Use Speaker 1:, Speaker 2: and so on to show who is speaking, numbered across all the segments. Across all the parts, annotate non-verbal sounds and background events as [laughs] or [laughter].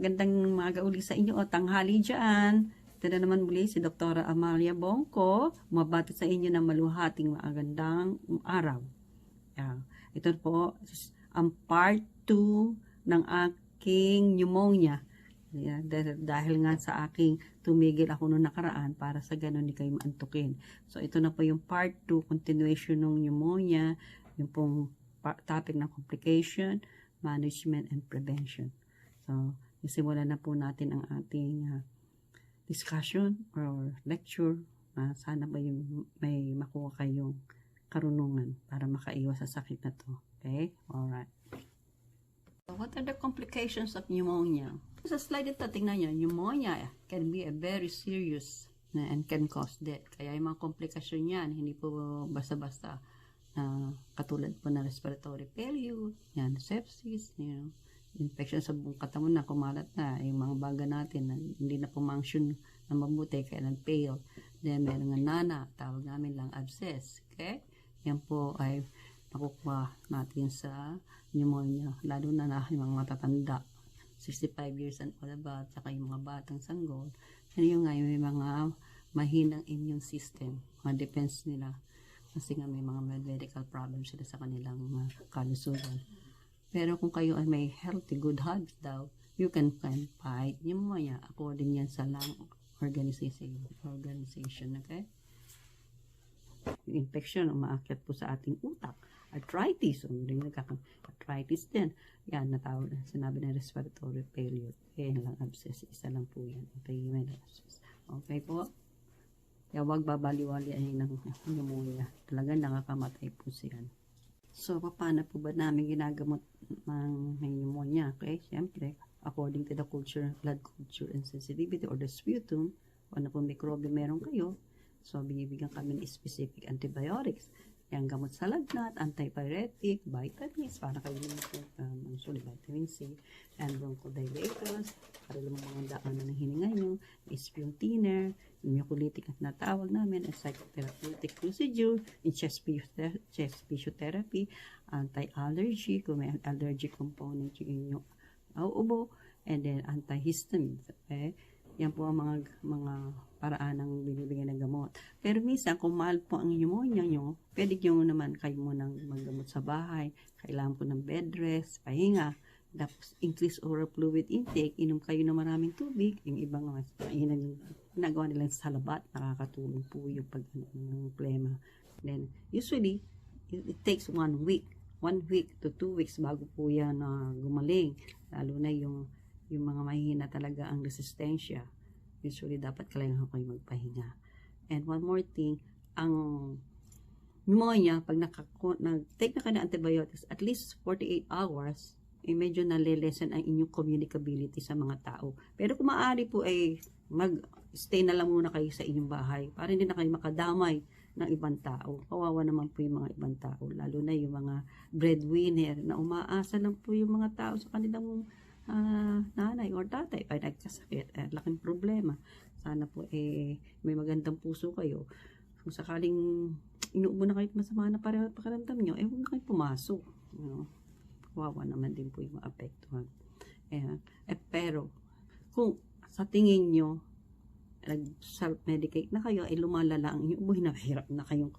Speaker 1: magandang maga uli sa inyo o tanghali dyan. Ito na naman muli si Dr. Amalia Bongko, mabati sa inyo ng maluhating magandang araw. Yeah. Ito po ang part 2 ng aking pneumonia. Yeah, dahil, nga sa aking tumigil ako noong nakaraan para sa ganun ni kayo maantukin. So ito na po yung part 2, continuation ng pneumonia, yung pong topic ng complication, management, and prevention. So, isimulan na po natin ang ating ah, discussion or lecture. Ah, sana ba yung may makuha kayong karunungan para makaiwas sa sakit na to. Okay? Alright. So, what are the complications of pneumonia? Sa slide ito, tingnan nyo, pneumonia can be a very serious and can cause death. Kaya yung mga komplikasyon yan, hindi po basta-basta na katulad po na respiratory failure, yan, sepsis, you know, infection sa buong katawan na kumalat na, yung mga baga natin na hindi na pumunction na mabuti, kailan pale. Then, meron nga nana, tawag namin lang abscess. Okay? Yan po ay nakukuha natin sa pneumonia, lalo na na yung mga matatanda. 65 years and all above, tsaka yung mga batang sanggol. Yan yung nga, yung mga mahinang immune system, mga defense nila. Kasi nga may mga medical problems sila sa kanilang uh, kalusugan. Pero kung kayo ay may healthy, good habits daw, you can, can fight pneumonia according yan sa lung organization, organization okay? Yung infection, umaakyat po sa ating utak. Arthritis, o rin nagkaka-arthritis din. Yan, natawag, sinabi na respiratory failure. Eh, lang abscess, isa lang po yan. Okay, may abscess. Okay po? Kaya huwag babaliwali ay ng pneumonia. Talaga nakakamatay po siyan. So, paano po ba namin ginagamot ng pneumonia? Okay, siyempre, according to the culture, blood culture and sensitivity or the sputum, kung ano po microbe meron kayo, so binibigyan kami ng specific antibiotics. Yung gamot sa lagnat, antipyretic, vitamins, para kayo um, sorry, vitamin C, and bronchodilators, para lumang mga daan ng hininga nyo, thinner, yung mucolytic na tawag namin, and psychotherapeutic procedure, in chest, physiother- chest physiotherapy, anti-allergy, kung may allergic component yung inyong nauubo, and then antihistamines. Okay? Yan po ang mga mga paraan ng binibigyan ng gamot. Pero minsan, kung mahal po ang pneumonia nyo, pwede nyo naman kayo munang maggamot sa bahay. Kailangan po ng bed rest, pahinga. Tapos, increase oral fluid intake. Inom kayo ng maraming tubig. Yung ibang mas mainan yung ginagawa nila sa labat. Nakakatulong po yung pag ano, ng plema. Then, usually, it, it takes one week. One week to two weeks bago po yan na gumaling. Lalo na yung yung mga mahina talaga ang resistensya. Usually, dapat kailangan kayo magpahinga. And one more thing, ang pneumonia, pag nag-take na ka ng antibiotics, at least 48 hours, eh medyo nalilesen ang inyong communicability sa mga tao. Pero kung maaari po ay mag-stay na lang muna kayo sa inyong bahay para hindi na kayo makadamay ng ibang tao. Kawawa naman po yung mga ibang tao, lalo na yung mga breadwinner na umaasa lang po yung mga tao sa kanilang ah, nanay or tatay ay nagkasakit. Eh, laking problema. Sana po eh may magandang puso kayo. Kung sakaling inuubo na kayo at masama na para pakaramdam nyo, eh huwag na kayo pumasok. You know? Kawawa naman din po yung maapektuhan. Eh, eh, pero, kung sa tingin nyo, nag-self-medicate na kayo, ay lumalala ang inyong ubo, [laughs] hinahirap na kayong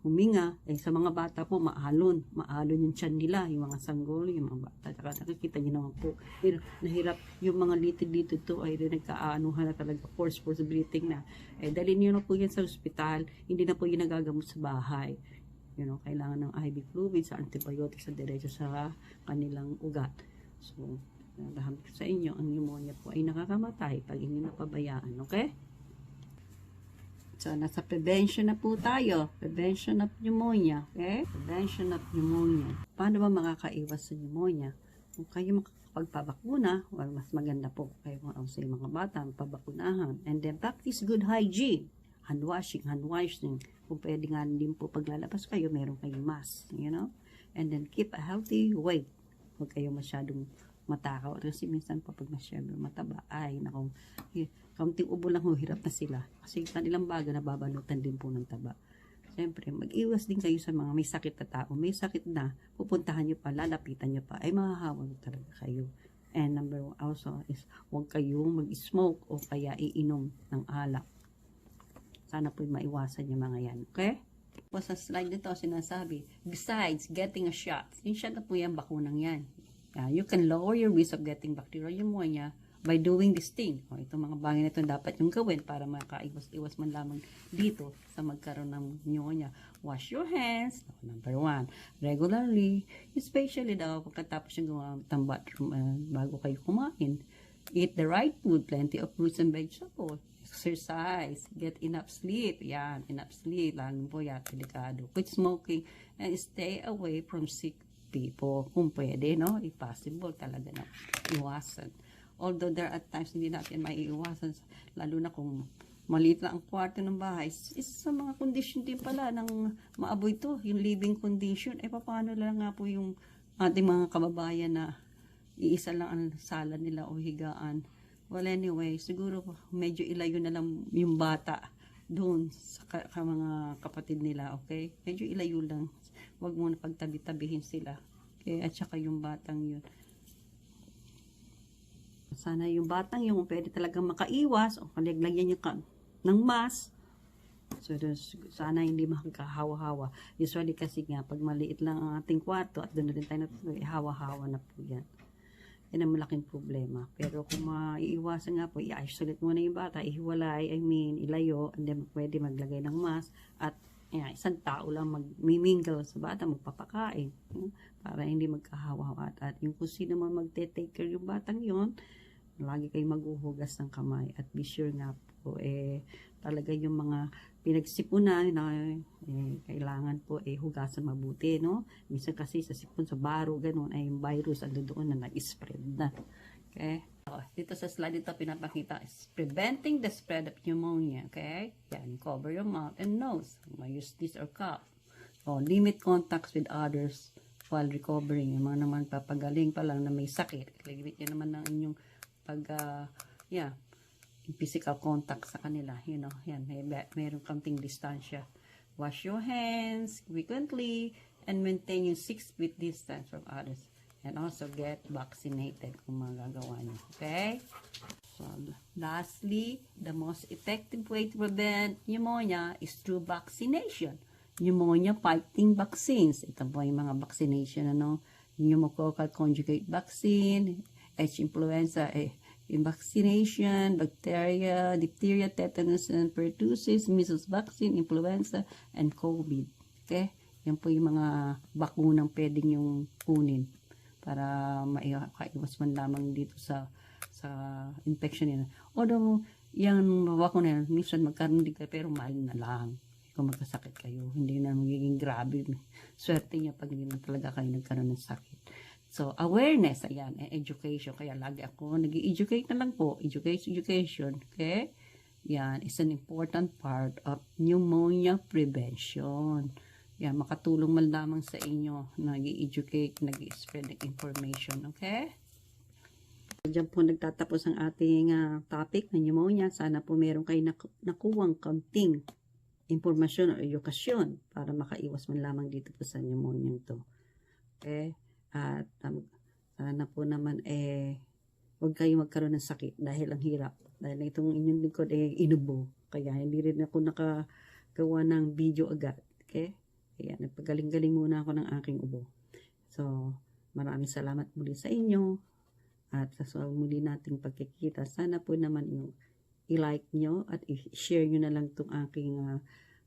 Speaker 1: huminga. Eh, sa mga bata po, maalon. Maalon yung tiyan nila, yung mga sanggol, yung mga bata. Saka nakikita nyo naman po, hir- nahirap yung mga litid dito to ay rin nagkaanuhan na talaga, force, force breathing na. Eh, dalhin nyo na po yan sa ospital, hindi na po yun nagagamot sa bahay. You know, kailangan ng IV fluid, sa antibiotics, sa diretso sa kanilang ugat. So, ko sa inyo, ang pneumonia po ay nakakamatay pag inyo napabayaan, okay? So, nasa prevention na po tayo. Prevention of pneumonia. Okay? Prevention of pneumonia. Paano ba makakaiwas sa pneumonia? Kung kayo makakapagpabakuna, well, mas maganda po kayo sa mga bata, pabakunahan. And then, practice good hygiene. Hand washing, hand washing. Kung pwede nga din po paglalabas kayo, meron kayong mask. You know? And then, keep a healthy weight. Huwag kayo masyadong matakaw. Kasi minsan pa pag masyadong mataba, ay, naku, kaunting ubo lang ho, hirap na sila. Kasi kanilang baga nababanutan din po ng taba. Siyempre, mag-iwas din kayo sa mga may sakit na tao. May sakit na, pupuntahan nyo pa, lalapitan nyo pa, ay mahahawa talaga kayo. And number one also is huwag kayong mag-smoke o kaya iinom ng alak. Sana po maiwasan yung mga yan. Okay? Po sa slide nito, sinasabi, besides getting a shot, yung shot na po yan, bakunang yan. Yeah, you can lower your risk of getting bacterial pneumonia by doing this thing. O, itong mga bagay na ito dapat yung gawin para makaiwas-iwas man lamang dito sa magkaroon ng pneumonia. Wash your hands, number one. Regularly, especially daw pagkatapos yung gumamit ng bathroom uh, bago kayo kumain. Eat the right food, plenty of fruits and vegetables. Exercise, get enough sleep. Yan, enough sleep. Lalo po yan, delikado. Quit smoking and stay away from sick people. Kung pwede, no? If possible, talaga na iwasan. Although there are times hindi natin maiiwasan, lalo na kung maliit lang ang kwarto ng bahay, is sa mga condition din pala ng maaboy to, yung living condition. Eh, paano lang nga po yung ating mga kababayan na iisa lang ang sala nila o higaan. Well, anyway, siguro medyo ilayo na lang yung bata doon sa ka mga kapatid nila, okay? Medyo ilayo lang. Huwag mo na pagtabi-tabihin sila. Okay? At saka yung batang yun. Sana yung batang yung pwede talagang makaiwas o kalaglagyan yung ka, ng mask. So, sana hindi makakahawa-hawa. Usually kasi nga, pag maliit lang ang ating kwarto at doon na rin tayo natulog, eh, hawa-hawa na po yan. Yan ang malaking problema. Pero kung maiiwasan nga po, i-isolate muna yung bata, ihiwalay, I mean, ilayo, and then pwede maglagay ng mask, at yan, isang tao lang mag-mingle sa bata, magpapakain, para hindi magkahawa-hawa. At, at yung kung sino man magte-take care yung batang yon lagi kayo maghuhugas ng kamay. At be sure nga po, eh, talaga yung mga pinagsipunan na eh, kailangan po eh hugasan mabuti, no? Minsan kasi sa sipon, sa baro, ganun, ay yung virus ando doon na nag-spread na. Okay? Oh, dito sa slide ito pinapakita is preventing the spread of pneumonia. Okay? Yan, cover your mouth and nose. May use this or cough. Oh, limit contacts with others while recovering. Yung mga naman papagaling pa lang na may sakit. Limit yun naman ng inyong pag, uh, yeah, physical contact sa kanila. You know, yan, may, mayroong kamting distansya. Wash your hands frequently and maintain yung 6 feet distance from others. And also get vaccinated kung magagawa nyo. Okay? So, lastly, the most effective way to prevent pneumonia is through vaccination. Pneumonia fighting vaccines. Ito po yung mga vaccination, ano? Pneumococcal conjugate vaccine, H influenza, eh, vaccination, bacteria, diphtheria, tetanus, and pertussis, measles vaccine, influenza, and COVID. Okay? Yan po yung mga bakunang pwedeng yung kunin para maiwas man lamang dito sa sa infection yan. Although, yung bakuna yan, minsan magkaroon din kayo, pero mahal na lang. Kung magkasakit kayo, hindi na magiging grabe. Swerte niya pag hindi na talaga kayo nagkaroon ng sakit. So, awareness, ayan, and education. Kaya lagi ako nag educate na lang po. Education, education, okay? Yan, is an important part of pneumonia prevention. Yan, makatulong man lamang sa inyo nag educate nag spread ng information, okay? Diyan po nagtatapos ang ating ah, topic na pneumonia. Sana po meron kayo naku- nakuwang kaunting impormasyon o edukasyon para makaiwas man lamang dito po sa pneumonia to. Okay? At um, sana po naman eh huwag kayo magkaroon ng sakit dahil ang hirap. Dahil itong inyong lingkod eh inubo. Kaya hindi rin ako nakagawa ng video agad. Okay? Kaya nagpagaling-galing muna ako ng aking ubo. So, maraming salamat muli sa inyo. At sa muli nating pagkikita, sana po naman yung i-like nyo at i-share nyo na lang itong aking ah,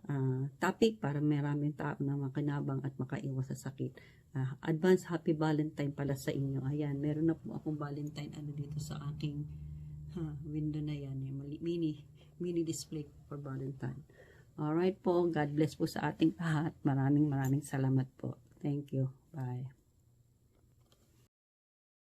Speaker 1: ah, topic para maraming tao na makinabang at makaiwas sa sakit. Ah, advance happy Valentine pala sa inyo. Ayan, meron na po akong Valentine ano dito sa aking ha, window na yan. Yung mini, mini display for Valentine. Alright po, God bless po sa ating lahat. Maraming maraming salamat po. Thank you. Bye.